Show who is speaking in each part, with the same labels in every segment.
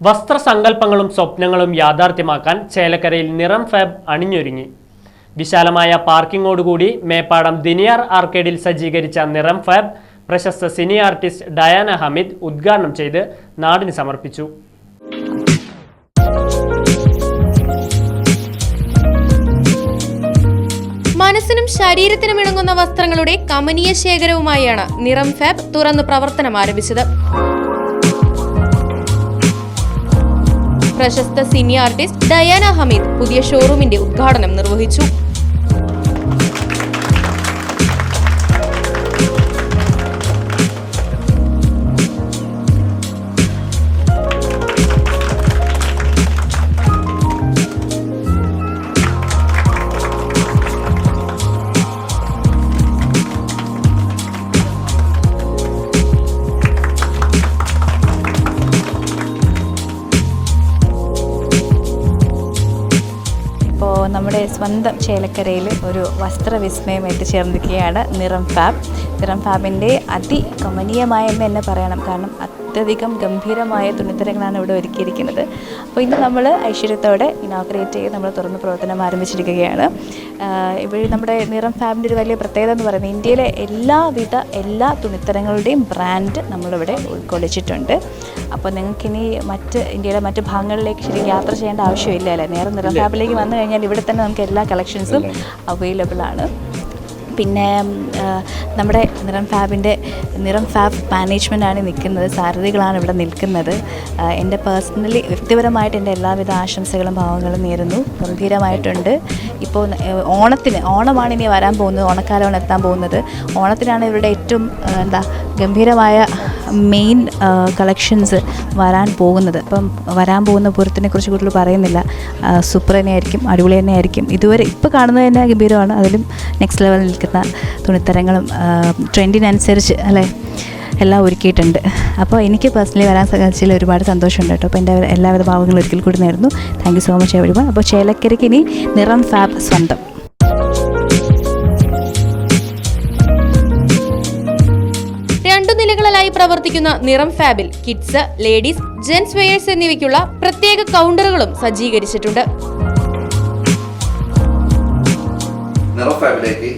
Speaker 1: വസ്ത്രസങ്കല്പങ്ങളും സ്വപ്നങ്ങളും യാഥാർത്ഥ്യമാക്കാൻ ചേലക്കരയിൽ നിറം ഫാബ് അണിഞ്ഞൊരുങ്ങി. വിശാലമായ പാർക്കിങ്ങോടുകൂടി മേപ്പാടം ദിനിയാർ ആർക്കേഡിൽ സജ്ജീകരിച്ച നിറം ഫാബ് പ്രശസ്ത സിനി ആർട്ടിസ്റ്റ് ഡയാന ഹമീദ് ഉദ്ഘാടനം ചെയ്ത് നാടിന് സമർപ്പിച്ചു.
Speaker 2: മനസ്സിനും ശരീരത്തിനും ഇണങ്ങുന്ന വസ്ത്രങ്ങളുടെ കമനീയ ശേഖരവുമായാണ് നിറം ഫാബ് തുറന്ന് പ്രവർത്തനം ആരംഭിച്ചത്. പ്രശസ്ത സിനി ആർട്ടിസ്റ്റ് ഡയാന ഹമീദ് പുതിയ ഷോറൂമിന്റെ ഉദ്ഘാടനം നിർവഹിച്ചു.
Speaker 3: നമ്മുടെ സ്വന്തം ചേലക്കരയിൽ ഒരു വസ്ത്രവിസ്മയം എത്തിച്ചേർന്നിരിക്കുകയാണ് നിറം ഫാബ്. നിറം ഫാബിന്റെ അതികമനീയമായ എന്ന് തന്നെ പറയണം. കാരണം അത്യധികം ഗംഭീരമായ തുണിത്തരങ്ങളാണ് ഇവിടെ ഒരുക്കിയിരിക്കുന്നത്. അപ്പോൾ ഇന്ന് നമ്മൾ ഐശ്വര്യത്തോടെ ഇനോഗ്രേറ്റ് ചെയ്ത് നമ്മൾ തുറന്ന് പ്രവർത്തനം ആരംഭിച്ചിരിക്കുകയാണ്. ഇവിടെ നമ്മുടെ നിറം ഫാബിന്റെ ഒരു വലിയ പ്രത്യേകത എന്ന് പറയുന്നത് ഇന്ത്യയിലെ എല്ലാവിധ എല്ലാ തുണിത്തരങ്ങളുടെയും ബ്രാൻഡ് നമ്മളിവിടെ ഉൾക്കൊള്ളിച്ചിട്ടുണ്ട്. അപ്പോൾ നിങ്ങൾക്ക് ഇനി മറ്റ് ഇന്ത്യയിലെ മറ്റ് ഭാഗങ്ങളിലേക്ക് ശരി യാത്ര ചെയ്യേണ്ട ആവശ്യമില്ല അല്ലേ? നേരെ നിറം ഫാബിലേക്ക് വന്നു കഴിഞ്ഞാൽ ഇവിടെ തന്നെ നമുക്ക് എല്ലാ കളക്ഷൻസും അവൈലബിൾ ആണ്. പിന്നെ നമ്മുടെ നിറം ഫാബിന്റെ നിറം ഫാബ് മാനേജ്മെന്റാണ് നിൽക്കുന്നത്. സാരഥികളാണ് ഇവിടെ നിൽക്കുന്നത്. എന്റെ പേഴ്സണലി വ്യക്തിപരമായിട്ട് എന്റെ എല്ലാവിധ ആശംസകളും ഭാവങ്ങളും നേരുന്നു. ഗംഭീരമായിട്ടുണ്ട്. ഇപ്പോൾ ഓണത്തിന് ഓണമാണ് ഇനി വരാൻ പോകുന്നത്. ഓണക്കാലമാണ് എത്താൻ പോകുന്നത്. ഓണത്തിനാണ് ഇവരുടെ ഏറ്റവും എന്താ ഗംഭീരമായ മെയിൻ കളക്ഷൻസ് വരാൻ പോകുന്നത്. അപ്പം വരാൻ പോകുന്ന പൂരത്തിനെ കുറിച്ച് കൂടുതൽ പറയുന്നില്ല. സൂപ്പർ തന്നെയായിരിക്കും അടിപൊളി തന്നെയായിരിക്കും. ഇതുവരെ ഇപ്പോൾ കാണുന്നത് തന്നെ ഗംഭീരമാണ്. അതിലും നെക്സ്റ്റ് ലെവൽ നിൽക്കുന്ന തുണിത്തരങ്ങളും ട്രെൻഡിനനുസരിച്ച് അല്ലേ എല്ലാം ഒരുക്കിയിട്ടുണ്ട്. അപ്പോൾ എനിക്ക് പേഴ്സണലി വരാൻ സാധിച്ചതിൽ ഒരുപാട് സന്തോഷമുണ്ട് കേട്ടോ. അപ്പോൾ എന്റെ എല്ലാവിധ ഭാവങ്ങളും ഒരിക്കൽ കൂടി നേരുന്നു. താങ്ക് യു സോ മച്ച് എവിടെ അപ്പോൾ ചേലക്കരയ്ക്ക് ഇനി നിറം ഫാബ് സ്വന്തം.
Speaker 2: രണ്ടു പ്രവർത്തിക്കുന്ന നിറം ഫാബിൽ കിഡ്സ് ലേഡീസ് ജെൻസ് വെയേഴ്സ് എന്നിവയ്ക്കുള്ള പ്രത്യേക കൗണ്ടറുകളും സജ്ജീകരിച്ചിട്ടുണ്ട്.
Speaker 4: നിറം ഫാബിലേക്ക്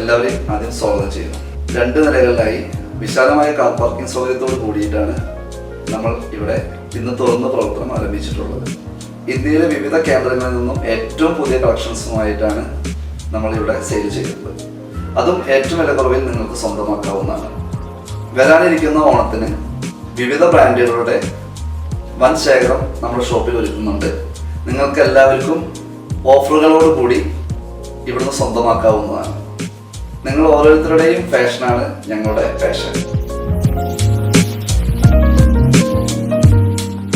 Speaker 4: എല്ലാവരെയും ആദ്യം സ്വാഗതം ചെയ്യുന്നു. രണ്ട് നിലകളിലായി വിശാലമായ കാർ പാർക്കിംഗ് സൗകര്യത്തോട് കൂടിയിട്ടാണ് നമ്മൾ ഇവിടെ ഇന്ന് തുറന്ന പ്രവർത്തനം ആരംഭിച്ചിട്ടുള്ളത്. ഇന്ത്യയിലെ വിവിധ കേന്ദ്രങ്ങളിൽ നിന്നും ഏറ്റവും പുതിയ കളക്ഷൻസുമായിട്ടാണ് നമ്മൾ ഇവിടെ സെയിൽ ചെയ്യുന്നത്. അതും ഏറ്റവും വില കുറവിൽ നിങ്ങൾക്ക് സ്വന്തമാക്കാവുന്നതാണ്. വരാനിരിക്കുന്ന ഓണത്തിന് വിവിധ ബ്രാൻഡുകളുടെ വൻ ശേഖരം നമ്മുടെ ഷോപ്പിൽ ഒരുക്കുന്നുണ്ട്. നിങ്ങൾക്ക് എല്ലാവർക്കും ഓഫറുകളോട് കൂടി ഇവിടുന്ന് സ്വന്തമാക്കാവുന്നതാണ്. നിങ്ങൾ ഓരോരുത്തരുടെയും ഫാഷനാണ് ഞങ്ങളുടെ ഫാഷൻ.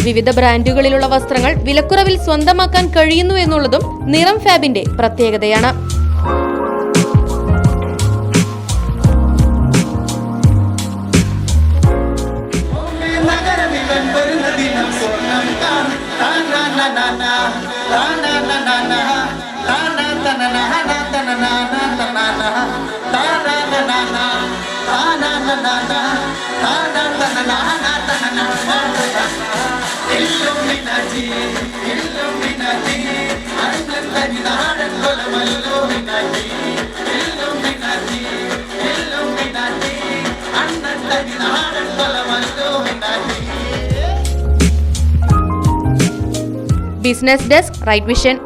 Speaker 2: വിവിധ ബ്രാൻഡുകളിലുള്ള വസ്ത്രങ്ങൾ വിലക്കുറവിൽ സ്വന്തമാക്കാൻ കഴിയുന്നു എന്നുള്ളതും നിറം ഫാബിന്റെ പ്രത്യേകതയാണ്. Business desk right vision